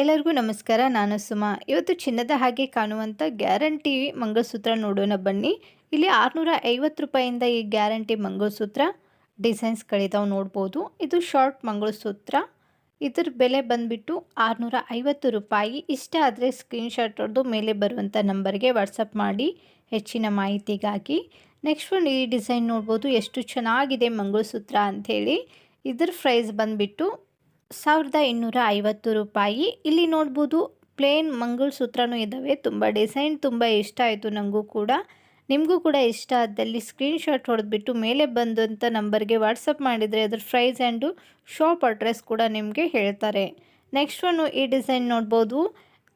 ಎಲ್ಲರಿಗೂ ನಮಸ್ಕಾರ, ನಾನು ಸುಮಾ. ಇವತ್ತು ಚಿನ್ನದ ಹಾಗೆ ಕಾಣುವಂಥ ಗ್ಯಾರಂಟಿ ಮಂಗಲಸೂತ್ರ ನೋಡೋಣ ಬನ್ನಿ. ಇಲ್ಲಿ ಆರುನೂರ ಐವತ್ತು ರೂಪಾಯಿಂದ ಈ ಗ್ಯಾರಂಟಿ ಮಂಗಲಸೂತ್ರ ಡಿಸೈನ್ಸ್ಗಳಿದಾವೆ ನೋಡ್ಬೋದು. ಇದು ಶಾರ್ಟ್ ಮಂಗಳಸೂತ್ರ ಇದ್ರ ಬೆಲೆ ಬಂದುಬಿಟ್ಟು ಆರುನೂರ ಐವತ್ತು ರೂಪಾಯಿ. ಇಷ್ಟ ಆದರೆ ಸ್ಕ್ರೀನ್ಶಾಟ್ ಹೊಡೆದು ಮೇಲೆ ಬರುವಂಥ ನಂಬರ್ಗೆ ವಾಟ್ಸಪ್ ಮಾಡಿ ಹೆಚ್ಚಿನ ಮಾಹಿತಿಗಾಗಿ. ನೆಕ್ಸ್ಟ್ ಒಂದು ಈ ಡಿಸೈನ್ ನೋಡ್ಬೋದು. ಎಷ್ಟು ಚೆನ್ನಾಗಿದೆ ಮಂಗಲಸೂತ್ರ ಅಂಥೇಳಿ. ಇದ್ರ ಪ್ರೈಸ್ ಬಂದುಬಿಟ್ಟು ಸಾವಿರದ ಇನ್ನೂರ ಐವತ್ತು ರೂಪಾಯಿ. ಇಲ್ಲಿ ನೋಡ್ಬೋದು, ಪ್ಲೇನ್ ಮಂಗಲಸೂತ್ರನೂ ಇದ್ದಾವೆ ತುಂಬ ಡಿಸೈನ್, ತುಂಬ ಇಷ್ಟ ಆಯಿತು ನನಗೂ ಕೂಡ. ನಿಮಗೂ ಕೂಡ ಇಷ್ಟ ಆದಲ್ಲಿ ಸ್ಕ್ರೀನ್ಶಾಟ್ ಹೊಡೆದ್ಬಿಟ್ಟು ಮೇಲೆ ಬಂದಂಥ ನಂಬರ್ಗೆ ವಾಟ್ಸಪ್ ಮಾಡಿದರೆ ಅದ್ರ ಪ್ರೈಸ್ ಆ್ಯಂಡು ಶಾಪ್ ಅಡ್ರೆಸ್ ಕೂಡ ನಿಮಗೆ ಹೇಳ್ತಾರೆ. ನೆಕ್ಸ್ಟ್ ಒಂದು ಈ ಡಿಸೈನ್ ನೋಡ್ಬೋದು.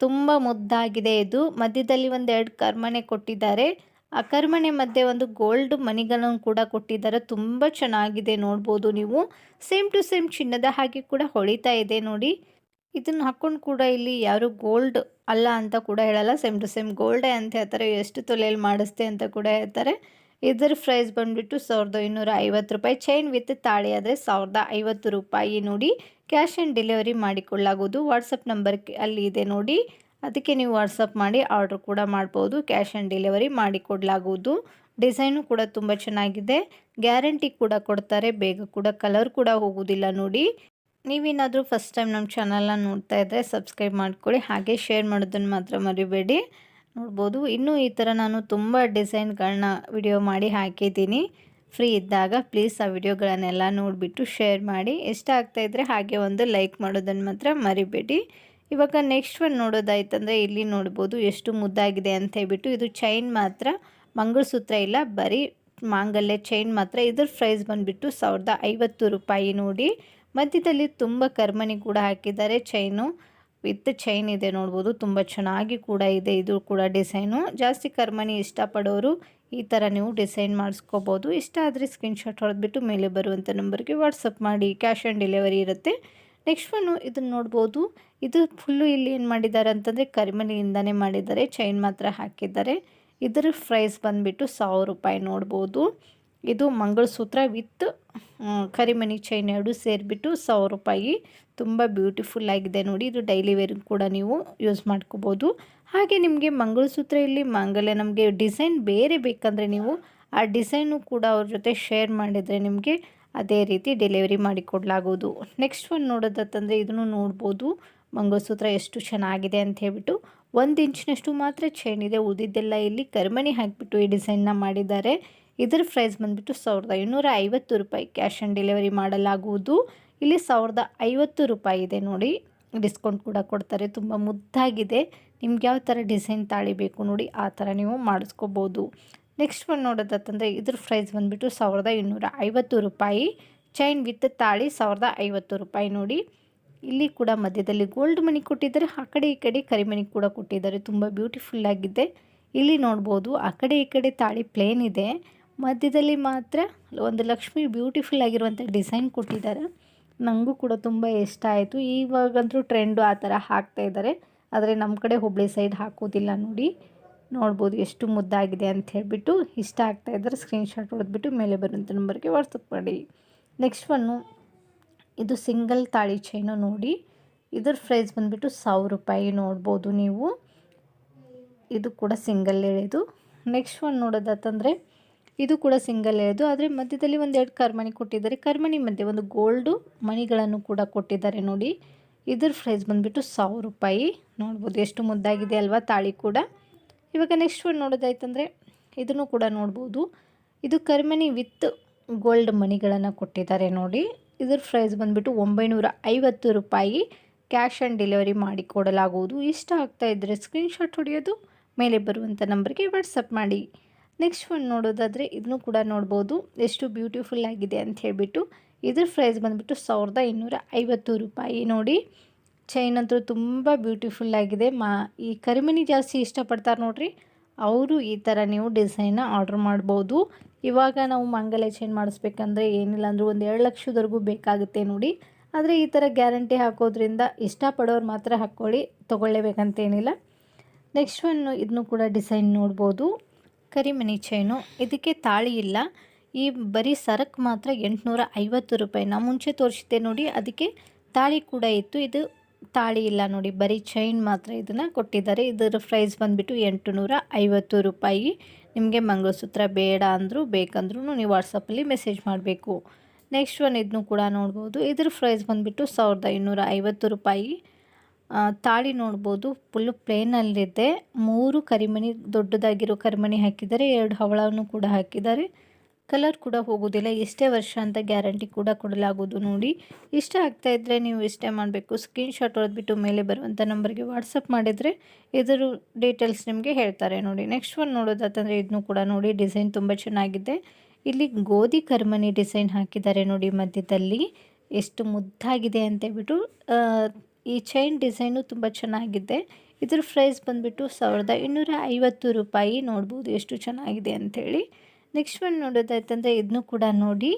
ತುಂಬ ಮುದ್ದಾಗಿದೆ ಇದು. ಮಧ್ಯದಲ್ಲಿ ಒಂದು ಎರಡು ಕರ್ಮನೆ ಕೊಟ್ಟಿದ್ದಾರೆ. ಆ ಕರ್ಮನೆ ಮಧ್ಯೆ ಒಂದು ಗೋಲ್ಡ್ ಮನಿಗಳನ್ನು ಕೂಡ ಕೊಟ್ಟಿದ್ದಾರೆ. ತುಂಬ ಚೆನ್ನಾಗಿದೆ ನೋಡ್ಬೋದು ನೀವು. ಸೇಮ್ ಟು ಸೇಮ್ ಚಿನ್ನದ ಹಾಗೆ ಕೂಡ ಹೊಳಿತಾ ಇದೆ ನೋಡಿ. ಇದನ್ನು ಹಾಕ್ಕೊಂಡು ಕೂಡ ಇಲ್ಲಿ ಯಾರು ಗೋಲ್ಡ್ ಅಲ್ಲ ಅಂತ ಕೂಡ ಹೇಳಲ್ಲ. ಸೇಮ್ ಟು ಸೇಮ್ ಗೋಲ್ಡೇ ಅಂತ ಹೇಳ್ತಾರೆ. ಎಷ್ಟು ತೊಲೆಯಲ್ಲಿ ಮಾಡಿಸ್ತೆ ಅಂತ ಕೂಡ ಹೇಳ್ತಾರೆ. ಇದರ ಪ್ರೈಸ್ ಬಂದುಬಿಟ್ಟು ಸಾವಿರದ ಇನ್ನೂರ ಐವತ್ತು ರೂಪಾಯಿ. ಚೈನ್ ವಿತ್ ತಾಳಿ ಆದರೆ ಸಾವಿರದ ಐವತ್ತು ರೂಪಾಯಿ ನೋಡಿ. ಕ್ಯಾಶ್ ಆನ್ ಡೆಲಿವರಿ ಮಾಡಿಕೊಳ್ಳಾಗೋದು ವಾಟ್ಸಪ್ ನಂಬರ್ ಅಲ್ಲಿ ಇದೆ ನೋಡಿ. ಅದಕ್ಕೆ ನೀವು ವಾಟ್ಸಪ್ ಮಾಡಿ ಆರ್ಡ್ರ್ ಕೂಡ ಮಾಡ್ಬೋದು, ಕ್ಯಾಶ್ ಆನ್ ಡೆಲಿವರಿ ಮಾಡಿಕೊಡ್ಲಾಗುವುದು ಡಿಸೈನು ಕೂಡ ತುಂಬ ಚೆನ್ನಾಗಿದೆ. ಗ್ಯಾರಂಟಿ ಕೂಡ ಕೊಡ್ತಾರೆ, ಬೇಗ ಕೂಡ ಕಲರ್ ಕೂಡ ಹೋಗೋದಿಲ್ಲ ನೋಡಿ. ನೀವೇನಾದರೂ ಫಸ್ಟ್ ಟೈಮ್ ನಮ್ಮ ಚಾನಲ್ನ ನೋಡ್ತಾ ಇದ್ದರೆ ಸಬ್ಸ್ಕ್ರೈಬ್ ಮಾಡ್ಕೊಳ್ಳಿ, ಹಾಗೆ ಶೇರ್ ಮಾಡೋದನ್ನು ಮಾತ್ರ ಮರಿಬೇಡಿ. ನೋಡ್ಬೋದು, ಇನ್ನೂ ಈ ಥರ ನಾನು ತುಂಬ ಡಿಸೈನ್ಗಳನ್ನ ವಿಡಿಯೋ ಮಾಡಿ ಹಾಕಿದ್ದೀನಿ. ಫ್ರೀ ಇದ್ದಾಗ ಪ್ಲೀಸ್ ಆ ವಿಡಿಯೋಗಳನ್ನೆಲ್ಲ ನೋಡಿಬಿಟ್ಟು ಶೇರ್ ಮಾಡಿ. ಇಷ್ಟ ಆಗ್ತಾಯಿದ್ರೆ ಹಾಗೆ ಒಂದು ಲೈಕ್ ಮಾಡೋದನ್ನು ಮಾತ್ರ ಮರಿಬೇಡಿ. ಇವಾಗ ನೆಕ್ಸ್ಟ್ ಒಂದು ನೋಡೋದಾಯ್ತಂದರೆ ಇಲ್ಲಿ ನೋಡ್ಬೋದು ಎಷ್ಟು ಮುದ್ದಾಗಿದೆ ಅಂತ ಹೇಳ್ಬಿಟ್ಟು ಇದು ಚೈನ್ ಮಾತ್ರ, ಮಂಗಳಸೂತ್ರ ಇಲ್ಲ, ಬರೀ ಮಾಂಗಲ್ಯ ಚೈನ್ ಮಾತ್ರ. ಇದ್ರ ಪ್ರೈಸ್ ಬಂದುಬಿಟ್ಟು ಸಾವಿರದ ಐವತ್ತು ರೂಪಾಯಿ ನೋಡಿ. ಮಧ್ಯದಲ್ಲಿ ತುಂಬ ಕರ್ಮನಿ ಕೂಡ ಹಾಕಿದ್ದಾರೆ ಚೈನು ವಿತ್ ಚೈನ್ ಇದೆ ನೋಡ್ಬೋದು, ತುಂಬ ಚೆನ್ನಾಗಿ ಕೂಡ ಇದೆ ಇದು ಕೂಡ ಡಿಸೈನು ಜಾಸ್ತಿ ಕರ್ಮನಿ ಇಷ್ಟಪಡೋರು ಈ ಥರ ನೀವು ಡಿಸೈನ್ ಮಾಡಿಸ್ಕೋಬೋದು. ಇಷ್ಟ ಆದರೆ ಸ್ಕ್ರೀನ್ಶಾಟ್ ಹೊಡೆದ್ಬಿಟ್ಟು ಮೇಲೆ ಬರುವಂಥ ನಂಬರ್ಗೆ ವಾಟ್ಸಪ್ ಮಾಡಿ ಕ್ಯಾಶ್ ಆನ್ ಡೆಲಿವರಿ ಇರುತ್ತೆ. ನೆಕ್ಸ್ಟ್ ಒನ್ನು ಇದನ್ನು ನೋಡ್ಬೋದು. ಇದು ಫುಲ್ಲು ಇಲ್ಲಿ ಏನು ಮಾಡಿದ್ದಾರೆ ಅಂತಂದರೆ ಕರಿಮನಿಯಿಂದನೇ ಮಾಡಿದ್ದಾರೆ. ಚೈನ್ ಮಾತ್ರ ಹಾಕಿದ್ದಾರೆ. ಇದರ ಪ್ರೈಸ್ ಬಂದುಬಿಟ್ಟು ಸಾವಿರ ರೂಪಾಯಿ ನೋಡ್ಬೋದು. ಇದು ಮಂಗಳಸೂತ್ರ ವಿತ್ ಕರಿಮನಿ ಚೈನ್ ಎರಡು ಸೇರಿಬಿಟ್ಟು ಸಾವಿರ ರೂಪಾಯಿ. ತುಂಬ ಬ್ಯೂಟಿಫುಲ್ ಆಗಿದೆ ನೋಡಿ. ಇದು ಡೈಲಿ ವೇರ್ ಕೂಡ ನೀವು ಯೂಸ್ ಮಾಡ್ಕೋಬೋದು. ಹಾಗೆ ನಿಮಗೆ ಮಂಗಳಸೂತ್ರ ಇಲ್ಲಿ ಮಾಂಗಲ್ಯ ನಮಗೆ ಡಿಸೈನ್ ಬೇರೆ ಬೇಕಂದರೆ ನೀವು ಆ ಡಿಸೈನು ಕೂಡ ಅವ್ರ ಜೊತೆ ಶೇರ್ ಮಾಡಿದರೆ ನಿಮಗೆ ಅದೇ ರೀತಿ ಡೆಲಿವರಿ ಮಾಡಿಕೊಡ್ಲಾಗೋದು ನೆಕ್ಸ್ಟ್ ಒಂದು ನೋಡೋದತ್ತಂದರೆ ಇದನ್ನು ನೋಡ್ಬೋದು. ಮಂಗಸೂತ್ರ ಎಷ್ಟು ಚೆನ್ನಾಗಿದೆ ಅಂತ ಹೇಳ್ಬಿಟ್ಟು ಒಂದು ಇಂಚಿನಷ್ಟು ಮಾತ್ರ ಚೈನ್ ಇದೆ. ಉಳಿದಿದ್ದೆಲ್ಲ ಇಲ್ಲಿ ಕರ್ಮಣಿ ಹಾಕಿಬಿಟ್ಟು ಈ ಡಿಸೈನ್ನ ಮಾಡಿದ್ದಾರೆ. ಇದರ ಪ್ರೈಸ್ ಬಂದುಬಿಟ್ಟು ಸಾವಿರದ ಇನ್ನೂರ ಐವತ್ತು ರೂಪಾಯಿ ಕ್ಯಾಶ್ ಆನ್ ಡೆಲಿವರಿ ಮಾಡಲಾಗುವುದು. ಇಲ್ಲಿ ಸಾವಿರದ ಐವತ್ತು ರೂಪಾಯಿ ಇದೆ ನೋಡಿ. ಡಿಸ್ಕೌಂಟ್ ಕೂಡ ಕೊಡ್ತಾರೆ. ತುಂಬ ಮುದ್ದಾಗಿದೆ. ನಿಮ್ಗೆ ಯಾವ ಥರ ಡಿಸೈನ್ ತಾಳಿಬೇಕು ನೋಡಿ, ಆ ಥರ ನೀವು ಮಾಡಿಸ್ಕೋಬೋದು. ನೆಕ್ಸ್ಟ್ ಒಂದು ನೋಡೋದಂತಂದರೆ ಇದ್ರ ಪ್ರೈಸ್ ಬಂದುಬಿಟ್ಟು ಸಾವಿರದ ಇನ್ನೂರ ಐವತ್ತು ರೂಪಾಯಿ. ಚೈನ್ ವಿತ್ ತಾಳಿ ಸಾವಿರದ ಐವತ್ತು ರೂಪಾಯಿ ನೋಡಿ. ಇಲ್ಲಿ ಕೂಡ ಮಧ್ಯದಲ್ಲಿ ಗೋಲ್ಡ್ ಮಣಿ ಕೊಟ್ಟಿದ್ದಾರೆ. ಆ ಕಡೆ ಈ ಕಡೆ ಕರಿಮಣಿ ಕೂಡ ಕೊಟ್ಟಿದ್ದಾರೆ. ತುಂಬ ಬ್ಯೂಟಿಫುಲ್ ಆಗಿದೆ. ಇಲ್ಲಿ ನೋಡ್ಬೋದು ಆ ಕಡೆ ಈ ಕಡೆ ತಾಳಿ ಪ್ಲೇನ್ ಇದೆ. ಮಧ್ಯದಲ್ಲಿ ಮಾತ್ರ ಒಂದು ಲಕ್ಷ್ಮಿ ಬ್ಯೂಟಿಫುಲ್ ಆಗಿರುವಂಥ ಡಿಸೈನ್ ಕೊಟ್ಟಿದ್ದಾರೆ. ನನಗೂ ಕೂಡ ತುಂಬ ಇಷ್ಟ ಆಯಿತು. ಇವಾಗಂತೂ ಟ್ರೆಂಡು ಆ ಥರ ಹಾಕ್ತಾ ಇದ್ದಾರೆ. ಆದರೆ ನಮ್ಮ ಕಡೆ ಹುಬ್ಳಿ ಸೈಡ್ ಹಾಕೋದಿಲ್ಲ ನೋಡಿ. ನೋಡ್ಬೋದು ಎಷ್ಟು ಮುದ್ದಾಗಿದೆ ಅಂತ ಹೇಳಿಬಿಟ್ಟು ಇಷ್ಟ ಆಗ್ತಾ ಇದ್ದಾರೆ ಸ್ಕ್ರೀನ್ಶಾಟ್ ಹೊಡೆದ್ಬಿಟ್ಟು ಮೇಲೆ ಬರುವಂಥ ನಂಬರ್ಗೆ ವಾಟ್ಸಪ್ ಮಾಡಿ. ನೆಕ್ಸ್ಟ್ ಒನ್ನು, ಇದು ಸಿಂಗಲ್ ತಾಳಿ ಚೈನು ನೋಡಿ. ಇದ್ರ ಪ್ರೈಸ್ ಬಂದುಬಿಟ್ಟು ಸಾವಿರ ರೂಪಾಯಿ ನೋಡ್ಬೋದು ನೀವು. ಇದು ಕೂಡ ಸಿಂಗಲ್ ಎಳೆದು. ನೆಕ್ಸ್ಟ್ ಒನ್ ನೋಡೋದಾತಂದರೆ, ಇದು ಕೂಡ ಸಿಂಗಲ್ ಎಳೆದು, ಆದರೆ ಮಧ್ಯದಲ್ಲಿ ಒಂದೆರಡು ಕರ್ಮಣಿ ಕೊಟ್ಟಿದ್ದಾರೆ. ಕರ್ಮಣಿ ಮಧ್ಯೆ ಒಂದು ಗೋಲ್ಡು ಮಣಿಗಳನ್ನು ಕೂಡ ಕೊಟ್ಟಿದ್ದಾರೆ ನೋಡಿ. ಇದ್ರ ಪ್ರೈಸ್ ಬಂದುಬಿಟ್ಟು ಸಾವಿರ ರೂಪಾಯಿ. ನೋಡ್ಬೋದು ಎಷ್ಟು ಮುದ್ದಾಗಿದೆ ಅಲ್ವಾ ತಾಳಿ ಕೂಡ. ಇವಾಗ ನೆಕ್ಸ್ಟ್ ಒಂದು ನೋಡೋದಾಯ್ತಂದರೆ ಇದನ್ನು ಕೂಡ ನೋಡ್ಬೋದು. ಇದು ಕರ್ಮನಿ ವಿತ್ ಗೋಲ್ಡ್ ಮನಿಗಳನ್ನು ಕೊಟ್ಟಿದ್ದಾರೆ ನೋಡಿ. ಇದ್ರ ಪ್ರೈಸ್ ಬಂದುಬಿಟ್ಟು ಒಂಬೈನೂರ ಐವತ್ತು ರೂಪಾಯಿ ಕ್ಯಾಶ್ ಆನ್ ಡೆಲಿವರಿ ಮಾಡಿ ಕೊಡಲಾಗುವುದು. ಇಷ್ಟ ಆಗ್ತಾ ಇದ್ದರೆ ಸ್ಕ್ರೀನ್ಶಾಟ್ ಹೊಡೆಯೋದು, ಮೇಲೆ ಬರುವಂಥ ನಂಬರ್ಗೆ ವಾಟ್ಸಪ್ ಮಾಡಿ. ನೆಕ್ಸ್ಟ್ ಒಂದು ನೋಡೋದಾದರೆ ಇದನ್ನು ಕೂಡ ನೋಡ್ಬೋದು. ಎಷ್ಟು ಬ್ಯೂಟಿಫುಲ್ ಆಗಿದೆ ಅಂತ ಹೇಳಿಬಿಟ್ಟು ಇದ್ರ ಪ್ರೈಸ್ ಬಂದುಬಿಟ್ಟು ಸಾವಿರದ ಇನ್ನೂರ ಐವತ್ತು ರೂಪಾಯಿ ನೋಡಿ. ಚೈನ್ ಅಂತೂ ತುಂಬ ಬ್ಯೂಟಿಫುಲ್ ಆಗಿದೆ. ಮಾ, ಈ ಕರಿಮಣಿ ಜಾಸ್ತಿ ಇಷ್ಟಪಡ್ತಾರೆ ನೋಡ್ರಿ. ಅವರು ಈ ಥರ ನೀವು ಡಿಸೈನ್ನ ಆರ್ಡ್ರ್ ಮಾಡ್ಬೋದು. ಇವಾಗ ನಾವು ಮಂಗಲ ಚೈನ್ ಮಾಡಿಸ್ಬೇಕಂದ್ರೆ ಏನಿಲ್ಲ ಅಂದರೂ ಒಂದು ಎರಡು ಲಕ್ಷದವರೆಗೂ ಬೇಕಾಗುತ್ತೆ ನೋಡಿ. ಆದರೆ ಈ ಥರ ಗ್ಯಾರಂಟಿ ಹಾಕೋದ್ರಿಂದ ಇಷ್ಟಪಡೋರು ಮಾತ್ರ ಹಾಕ್ಕೊಳ್ಳಿ ತೊಗೊಳ್ಳೇಬೇಕಂತೇನಿಲ್ಲ ನೆಕ್ಸ್ಟ್ ಒನ್ ಇದನ್ನು ಕೂಡ ಡಿಸೈನ್ ನೋಡ್ಬೋದು. ಕರಿಮಣಿ ಚೈನು ಇದಕ್ಕೆ ತಾಳಿ ಇಲ್ಲ. ಈ ಬರೀ ಸರಕ್ ಮಾತ್ರ ಎಂಟುನೂರ ಐವತ್ತು ರೂಪಾಯಿ. ನಾ ಮುಂಚೆ ತೋರಿಸಿದ್ದೆ ನೋಡಿ, ಅದಕ್ಕೆ ತಾಳಿ ಕೂಡ ಇತ್ತು. ಇದು ತಾಳಿ ಇಲ್ಲ ನೋಡಿ, ಬರೀ ಚೈನ್ ಮಾತ್ರ ಇದನ್ನು ಕೊಟ್ಟಿದ್ದಾರೆ. ಇದರ ಪ್ರೈಸ್ ಬಂದುಬಿಟ್ಟು ಎಂಟು ನೂರ ಐವತ್ತು ರೂಪಾಯಿ. ನಿಮಗೆ ಮಂಗಲಸೂತ್ರ ಬೇಡ ಅಂದರೂ ಬೇಕಂದ್ರೂ ನೀವು ವಾಟ್ಸಪ್ಪಲ್ಲಿ ಮೆಸೇಜ್ ಮಾಡಬೇಕು. ನೆಕ್ಸ್ಟ್ ಒನ್ ಇದನ್ನು ಕೂಡ ನೋಡ್ಬೋದು. ಇದ್ರ ಪ್ರೈಸ್ ಬಂದುಬಿಟ್ಟು ಸಾವಿರದ ಐನೂರ ಐವತ್ತು ರೂಪಾಯಿ ತಾಳಿ ನೋಡ್ಬೋದು ಫುಲ್ಲು ಪ್ಲೇನಲ್ಲಿದೆ ಮೂರು ಕರಿಮಣಿ, ದೊಡ್ಡದಾಗಿರೋ ಕರಿಮಣಿ ಹಾಕಿದ್ದಾರೆ. ಎರಡು ಹವಳವನ್ನು ಕೂಡ ಹಾಕಿದ್ದಾರೆ. ಕಲರ್ ಕೂಡ ಹೋಗೋದಿಲ್ಲ. ಎಷ್ಟೇ ವರ್ಷ ಅಂತ ಗ್ಯಾರಂಟಿ ಕೂಡ ಕೊಡಲಾಗೋದು ನೋಡಿ. ಇಷ್ಟ ಆಗ್ತಾ ಇದ್ದರೆ ನೀವು ಇಷ್ಟೇ ಮಾಡಬೇಕು ಸ್ಕ್ರೀನ್ ಶಾಟ್ ಹೊಡೆದ್ಬಿಟ್ಟು ಮೇಲೆ ಬರುವಂಥ ನಂಬರ್ಗೆ ವಾಟ್ಸಪ್ ಮಾಡಿದರೆ ಇದರ ಡೀಟೇಲ್ಸ್ ನಿಮಗೆ ಹೇಳ್ತಾರೆ ನೋಡಿ. ನೆಕ್ಸ್ಟ್ ಒನ್ ನೋಡೋದಾತಂದರೆ ಇದನ್ನು ಕೂಡ ನೋಡಿ ಡಿಸೈನ್ ತುಂಬ ಚೆನ್ನಾಗಿದೆ. ಇಲ್ಲಿ ಗೋಧಿ ಕರ್ಮನಿ ಡಿಸೈನ್ ಹಾಕಿದ್ದಾರೆ ನೋಡಿ ಮಧ್ಯದಲ್ಲಿ. ಎಷ್ಟು ಮುದ್ದಾಗಿದೆ ಅಂತ ಹೇಳ್ಬಿಟ್ಟು ಆ, ಈ ಚೈನ್ ಡಿಸೈನು ತುಂಬ ಚೆನ್ನಾಗಿದೆ. ಇದ್ರ ಪ್ರೈಸ್ ಬಂದುಬಿಟ್ಟು ಸಾವಿರದ ಇನ್ನೂರ ಐವತ್ತು ರೂಪಾಯಿ ನೋಡ್ಬೋದು ಎಷ್ಟು ಚೆನ್ನಾಗಿದೆ ಅಂಥೇಳಿ. ನೆಕ್ಸ್ಟ್ ಒಂದು ನೋಡೋದಾಯ್ತಂದರೆ ಇದನ್ನು ಕೂಡ ನೋಡಿ.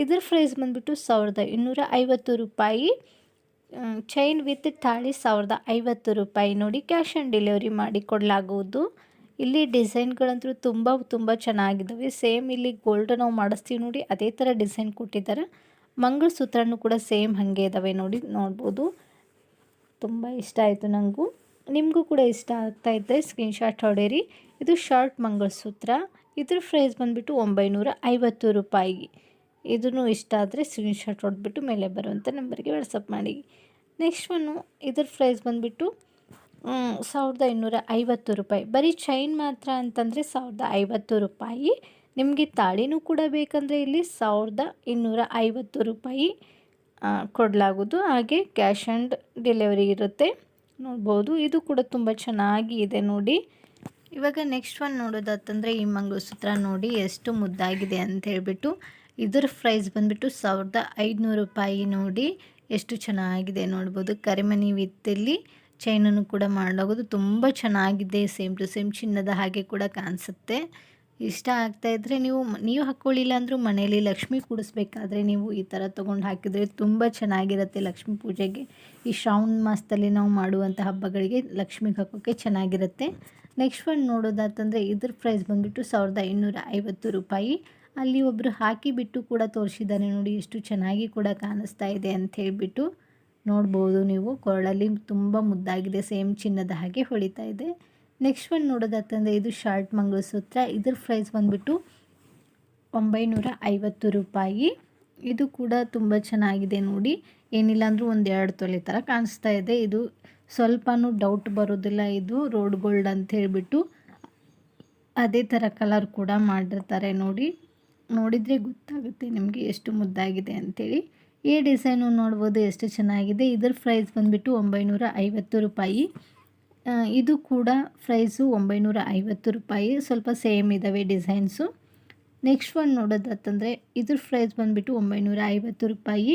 ಇದ್ರ ಪ್ರೈಸ್ ಬಂದುಬಿಟ್ಟು ಸಾವಿರದ ಇನ್ನೂರ ಐವತ್ತು ರೂಪಾಯಿ. ಚೈನ್ ವಿತ್ ತಾಳಿ ಸಾವಿರದ ಐವತ್ತು ರೂಪಾಯಿ ನೋಡಿ. ಕ್ಯಾಶ್ ಆನ್ ಡೆಲಿವರಿ ಮಾಡಿ ಕೊಡಲಾಗುವುದು. ಇಲ್ಲಿ ಡಿಸೈನ್ಗಳಂತೂ ತುಂಬ ತುಂಬ ಚೆನ್ನಾಗಿದ್ದಾವೆ. ಸೇಮ್ ಇಲ್ಲಿ ಗೋಲ್ಡ್ ನಾವು ಮಾಡಿಸ್ತೀವಿ ನೋಡಿ, ಅದೇ ಥರ ಡಿಸೈನ್ ಕೊಟ್ಟಿದ್ದಾರೆ. ಮಂಗಳಸೂತ್ರನೂ ಕೂಡ ಸೇಮ್ ಹಾಗೆ ಇದ್ದಾವೆ ನೋಡಿ, ನೋಡ್ಬೋದು. ತುಂಬ ಇಷ್ಟ ಆಯಿತು ನನಗೂ ನಿಮಗೂ ಕೂಡ ಇಷ್ಟ ಆಗ್ತಾ ಇದ್ದರೆ ಸ್ಕ್ರೀನ್ಶಾಟ್ ಹೊಡೀರಿ ಇದು ಶಾರ್ಟ್ ಮಂಗಳಸೂತ್ರ. ಇದ್ರ ಪ್ರೈಸ್ ಬಂದುಬಿಟ್ಟು ಒಂಬೈನೂರ ಐವತ್ತು ರೂಪಾಯಿ ಇದನ್ನು ಇಷ್ಟ ಆದರೆ ಸ್ಕ್ರೀನ್ಶಾಟ್ ಹೊಡೆದ್ಬಿಟ್ಟು ಮೇಲೆ ಬರುವಂಥ ನಂಬರ್ಗೆ ವಾಟ್ಸಪ್ ಮಾಡಿ. ನೆಕ್ಸ್ಟ್ ಒನ್ನು ಇದ್ರ ಪ್ರೈಸ್ ಬಂದುಬಿಟ್ಟು ಸಾವಿರದ ಇನ್ನೂರ ಐವತ್ತು ರೂಪಾಯಿ. ಬರೀ ಚೈನ್ ಮಾತ್ರ ಅಂತಂದರೆ ಸಾವಿರದ ಐವತ್ತು ರೂಪಾಯಿ. ನಿಮಗೆ ತಾಳಿನೂ ಕೂಡ ಬೇಕಂದರೆ ಇಲ್ಲಿ ಸಾವಿರದ ಇನ್ನೂರ ಐವತ್ತು ರೂಪಾಯಿ ಕೊಡಲಾಗೋದು ಹಾಗೆ ಕ್ಯಾಶ್ ಆ್ಯಂಡ್ ಡೆಲಿವರಿ ಇರುತ್ತೆ. ನೋಡ್ಬೋದು. ಇದು ಕೂಡ ತುಂಬ ಚೆನ್ನಾಗಿ ಇದೆ ನೋಡಿ. ಇವಾಗ ನೆಕ್ಸ್ಟ್ ಒನ್ ನೋಡೋದಾತಂದರೆ ಈ ಮಂಗಲಸೂತ್ರ ನೋಡಿ ಎಷ್ಟು ಮುದ್ದಾಗಿದೆ ಅಂತ ಹೇಳಿಬಿಟ್ಟು, ಇದರ ಪ್ರೈಸ್ ಬಂದುಬಿಟ್ಟು ಸಾವಿರದ ಐದುನೂರು ರೂಪಾಯಿ ನೋಡಿ ಎಷ್ಟು ಚೆನ್ನಾಗಿದೆ ನೋಡ್ಬೋದು. ಕರಿಮನಿ ವಿತ್ತಲ್ಲಿ ಚೈನನ್ನು ಕೂಡ ಮಾಡಲಾಗೋದು ತುಂಬ ಚೆನ್ನಾಗಿದೆ ಸೇಮ್ ಟು ಸೇಮ್ ಚಿನ್ನದ ಹಾಗೆ ಕೂಡ ಕಾಣಿಸುತ್ತೆ. ಇಷ್ಟ ಆಗ್ತಾ ಇದ್ದರೆ ನೀವು ನೀವು ಹಾಕ್ಕೊಳ್ಳಿಲ್ಲ ಅಂದರೂ ಮನೆಯಲ್ಲಿ ಲಕ್ಷ್ಮಿ ಕೂಡಿಸ್ಬೇಕಾದ್ರೆ ನೀವು ಈ ಥರ ತೊಗೊಂಡು ಹಾಕಿದರೆ ತುಂಬ ಚೆನ್ನಾಗಿರುತ್ತೆ ಲಕ್ಷ್ಮೀ ಪೂಜೆಗೆ. ಈ ಶ್ರಾವಣ ಮಾಸದಲ್ಲಿ ನಾವು ಮಾಡುವಂಥ ಹಬ್ಬಗಳಿಗೆ ಲಕ್ಷ್ಮಿಗೆ ಹಾಕೋಕ್ಕೆ ಚೆನ್ನಾಗಿರುತ್ತೆ. ನೆಕ್ಸ್ಟ್ ಒಂದು ನೋಡೋದಾತಂದರೆ ಇದ್ರ ಪ್ರೈಸ್ ಬಂದುಬಿಟ್ಟು ಸಾವಿರದ ಇನ್ನೂರ ಐವತ್ತು ರೂಪಾಯಿ. ಅಲ್ಲಿ ಒಬ್ಬರು ಹಾಕಿಬಿಟ್ಟು ಕೂಡ ತೋರಿಸಿದ್ದಾರೆ ನೋಡಿ, ಎಷ್ಟು ಚೆನ್ನಾಗಿ ಕೂಡ ಕಾಣಿಸ್ತಾ ಇದೆ ಅಂತ ಹೇಳಿಬಿಟ್ಟು ನೋಡ್ಬೋದು ನೀವು. ಕೊರಳಲ್ಲಿ ತುಂಬ ಮುದ್ದಾಗಿದೆ ಸೇಮ್ ಚಿನ್ನದ ಹಾಗೆ ಹೊಳಿತಾ ಇದೆ. ನೆಕ್ಸ್ಟ್ ಒಂದು ನೋಡೋದಾತಂದರೆ ಇದು ಶಾರ್ಟ್ ಮಂಗಲಸೂತ್ರ ಇದ್ರ ಪ್ರೈಸ್ ಬಂದುಬಿಟ್ಟು ಒಂಬೈನೂರ ಐವತ್ತು ರೂಪಾಯಿ. ಇದು ಕೂಡ ತುಂಬ ಚೆನ್ನಾಗಿದೆ ನೋಡಿ. ಏನಿಲ್ಲ ಅಂದರೂ ಒಂದು ಎರಡು ತೊಲೆ ಥರ ಕಾಣಿಸ್ತಾ ಇದೆ. ಇದು ಸ್ವಲ್ಪನೂ ಡೌಟ್ ಬರೋದಿಲ್ಲ ಇದು ರೋಡ್ ಗೋಲ್ಡ್ ಅಂತ ಹೇಳಿಬಿಟ್ಟು. ಅದೇ ಥರ ಕಲರ್ ಕೂಡ ಮಾಡಿರ್ತಾರೆ ನೋಡಿ. ನೋಡಿದರೆ ಗೊತ್ತಾಗುತ್ತೆ ನಿಮಗೆ ಎಷ್ಟು ಮುದ್ದಾಗಿದೆ ಅಂಥೇಳಿ ಈ ಡಿಸೈನು ನೋಡ್ಬೋದು ಎಷ್ಟು ಚೆನ್ನಾಗಿದೆ. ಇದರ ಪ್ರೈಸ್ ಬಂದುಬಿಟ್ಟು ಒಂಬೈನೂರ ಐವತ್ತು ರೂಪಾಯಿ ಇದು ಕೂಡ ಪ್ರೈಸು ಒಂಬೈನೂರ ಐವತ್ತು ರೂಪಾಯಿ. ಸ್ವಲ್ಪ ಸೇಮ್ ಇದ್ದಾವೆ ಡಿಸೈನ್ಸು ನೆಕ್ಸ್ಟ್ ಒನ್ ನೋಡೋದಾತಂದರೆ ಇದ್ರ ಪ್ರೈಸ್ ಬಂದುಬಿಟ್ಟು ಒಂಬೈನೂರ ರೂಪಾಯಿ.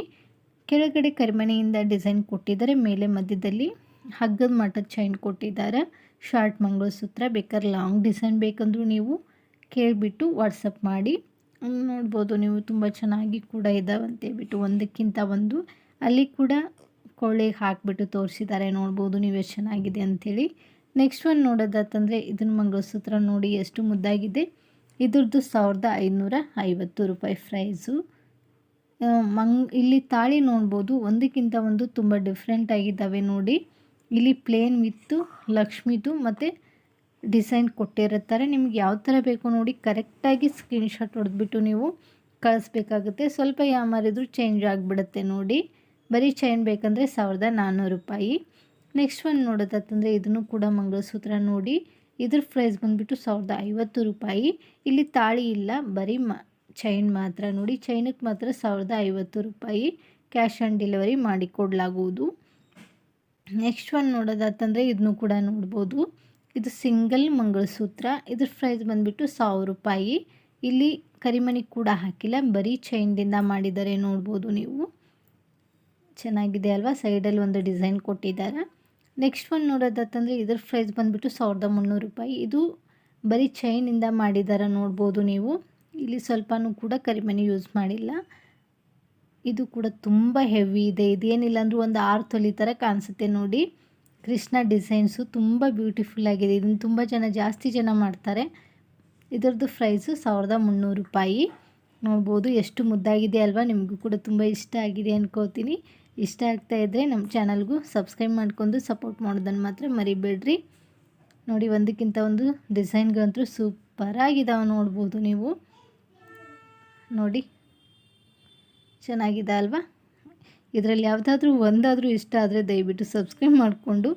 ಕೆಳಗಡೆ ಕರಿಮಣೆಯಿಂದ ಡಿಸೈನ್ ಕೊಟ್ಟಿದ್ದಾರೆ, ಮೇಲೆ ಮಧ್ಯದಲ್ಲಿ. ಹಗ್ಗದ ಮಟ್ಟದ ಚೈನ್ ಕೊಟ್ಟಿದ್ದಾರೆ. ಶಾರ್ಟ್ ಮಂಗಲಸೂತ್ರ ಬೇಕಾದ್ರೆ ಲಾಂಗ್ ಡಿಸೈನ್ ಬೇಕಂದ್ರೂ ನೀವು ಕೇಳಿಬಿಟ್ಟು ವಾಟ್ಸಪ್ ಮಾಡಿ. ನೋಡ್ಬೋದು ನೀವು ತುಂಬ ಚೆನ್ನಾಗಿ ಕೂಡ ಇದ್ದಾವೆ ಅಂತೇಳ್ಬಿಟ್ಟು ಒಂದಕ್ಕಿಂತ ಒಂದು. ಅಲ್ಲಿ ಕೂಡ ಕೊಳ್ಳೆಗೆ ಹಾಕಿಬಿಟ್ಟು ತೋರಿಸಿದ್ದಾರೆ. ನೋಡ್ಬೋದು ನೀವು ಎಷ್ಟು ಚೆನ್ನಾಗಿದೆ ಅಂಥೇಳಿ. ನೆಕ್ಸ್ಟ್ ಒನ್ ನೋಡೋದಾತಂದರೆ ಇದನ್ನ ಮಂಗಲಸೂತ್ರ ನೋಡಿ ಎಷ್ಟು ಮುದ್ದಾಗಿದೆ. ಇದ್ರದ್ದು ಸಾವಿರದ ಐನೂರ ಐವತ್ತು ರೂಪಾಯಿ ಪ್ರೈಸು ಮಂಗ್ ಇಲ್ಲಿ ತಾಳಿ ನೋಡ್ಬೋದು ಒಂದಕ್ಕಿಂತ ಒಂದು ತುಂಬ ಡಿಫ್ರೆಂಟ್ ಆಗಿದ್ದಾವೆ ನೋಡಿ. ಇಲ್ಲಿ ಪ್ಲೇನ್ ವಿತ್ತು ಲಕ್ಷ್ಮಿದು ಮತ್ತು ಡಿಸೈನ್ ಕೊಟ್ಟಿರುತ್ತಾರೆ. ನಿಮ್ಗೆ ಯಾವ ಥರ ಬೇಕು ನೋಡಿ ಕರೆಕ್ಟಾಗಿ ಸ್ಕ್ರೀನ್ಶಾಟ್ ಹೊಡೆದ್ಬಿಟ್ಟು ನೀವು ಕಳಿಸ್ಬೇಕಾಗುತ್ತೆ. ಸ್ವಲ್ಪ ಯಾಮಾರಿದ್ರು ಚೇಂಜ್ ಆಗಿಬಿಡುತ್ತೆ ನೋಡಿ. ಬರೀ ಚೈನ್ ಬೇಕಂದರೆ ಸಾವಿರದ ನಾನ್ನೂರು ರೂಪಾಯಿ. ನೆಕ್ಸ್ಟ್ ಒಂದು ನೋಡೋದಾತಂದರೆ ಇದನ್ನು ಕೂಡ ಮಂಗಳಸೂತ್ರ ನೋಡಿ. ಇದ್ರ ಪ್ರೈಸ್ ಬಂದುಬಿಟ್ಟು ಸಾವಿರದ ಐವತ್ತು ರೂಪಾಯಿ. ಇಲ್ಲಿ ತಾಳಿ ಇಲ್ಲ, ಬರೀ ಮ ಚೈನ್ ಮಾತ್ರ ನೋಡಿ. ಚೈನಕ್ಕೆ ಮಾತ್ರ ಸಾವಿರದ ಐವತ್ತು ರೂಪಾಯಿ. ಕ್ಯಾಶ್ ಆನ್ ಡೆಲಿವರಿ ಮಾಡಿಕೊಡ್ಲಾಗುವುದು. ನೆಕ್ಸ್ಟ್ ಒನ್ ನೋಡೋದಾತಂದರೆ ಇದನ್ನು ಕೂಡ ನೋಡ್ಬೋದು. ಇದು ಸಿಂಗಲ್ ಮಂಗಳಸೂತ್ರ. ಇದ್ರ ಪ್ರೈಸ್ ಬಂದುಬಿಟ್ಟು ಸಾವಿರ ರೂಪಾಯಿ. ಇಲ್ಲಿ ಕರಿಮಣಿ ಕೂಡ ಹಾಕಿಲ್ಲ. ಬರೀ ಚೈನ್ದಿಂದ ಮಾಡಿದ್ದಾರೆ ನೋಡ್ಬೋದು ನೀವು. ಚೆನ್ನಾಗಿದೆ ಅಲ್ವಾ? ಸೈಡಲ್ಲಿ ಒಂದು ಡಿಸೈನ್ ಕೊಟ್ಟಿದ್ದಾರೆ. ನೆಕ್ಸ್ಟ್ ಒನ್ ನೋಡೋದಾತಂದರೆ ಇದ್ರ ಪ್ರೈಸ್ ಬಂದುಬಿಟ್ಟು ಸಾವಿರದ ಮುನ್ನೂರು ರೂಪಾಯಿ. ಇದು ಬರೀ ಚೈನಿಂದ ಮಾಡಿದ್ದಾರೆ ನೋಡ್ಬೋದು ನೀವು. ಇಲ್ಲಿ ಸ್ವಲ್ಪನೂ ಕೂಡ ಕರಿಮಣಿ ಯೂಸ್ ಮಾಡಿಲ್ಲ. ಇದು ಕೂಡ ತುಂಬ ಹೆವಿ ಇದೆ. ಇದೇನಿಲ್ಲ ಅಂದರೂ ಒಂದು ಆರು ತೊಲಿ ಥರ ಕಾಣಿಸುತ್ತೆ ನೋಡಿ. ಕೃಷ್ಣ ಡಿಸೈನ್ಸು ತುಂಬ ಬ್ಯೂಟಿಫುಲ್ ಆಗಿದೆ. ಇದನ್ನು ತುಂಬ ಜನ ಜಾಸ್ತಿ ಜನ ಮಾಡ್ತಾರೆ. ಇದರದ್ದು ಪ್ರೈಸು ಸಾವಿರದ ಮುನ್ನೂರು ರೂಪಾಯಿ. ನೋಡ್ಬೋದು ಎಷ್ಟು ಮುದ್ದಾಗಿದೆ ಅಲ್ವಾ? ನಿಮಗೂ ಕೂಡ ತುಂಬ ಇಷ್ಟ ಆಗಿದೆ ಅನ್ಕೋತೀನಿ. ಇಷ್ಟ ಆಗ್ತಾ ಇದ್ದರೆ ನಮ್ಮ ಚಾನಲ್ಗೂ ಸಬ್ಸ್ಕ್ರೈಬ್ ಮಾಡ್ಕೊಂಡು ಸಪೋರ್ಟ್ ಮಾಡೋದನ್ನು ಮಾತ್ರ ಮರಿಬೇಡ್ರಿ. ನೋಡಿ, ಒಂದಕ್ಕಿಂತ ಒಂದು ಡಿಸೈನ್ಗಂತೂ ಸೂಪರಾಗಿದ್ದಾವೆ ನೋಡ್ಬೋದು ನೀವು. ನೋಡಿ. ಚೆನ್ನಾಗಿದೆ ಅಲ್ವಾ? ಇದರಲ್ಲಿ ಯಾವುದಾದ್ರೂ ಒಂದಾದರೂ ಇಷ್ಟ ಆದರೆ ದಯವಿಟ್ಟು ಸಬ್ಸ್ಕ್ರೈಬ್ ಮಾಡಿಕೊಂಡು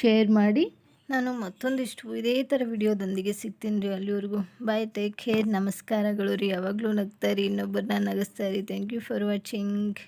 ಶೇರ್ ಮಾಡಿ. ನಾನು ಮತ್ತೊಂದಿಷ್ಟು ಇದೇ ಥರ ವಿಡಿಯೋದೊಂದಿಗೆ ಸಿಗ್ತೀನಿ ರೀ ಅಲ್ಲಿವರೆಗೂ. ಬಾಯ್ ಟೇಕ್ ಕೇರ್ ನಮಸ್ಕಾರಗಳು ರೀ. ಯಾವಾಗಲೂ ನಗ್ತಾ ರೀ ಇನ್ನೊಬ್ಬರನ್ನ ನಗಿಸ್ತಾ ರೀ ಥ್ಯಾಂಕ್ ಯು ಫಾರ್ ವಾಚಿಂಗ್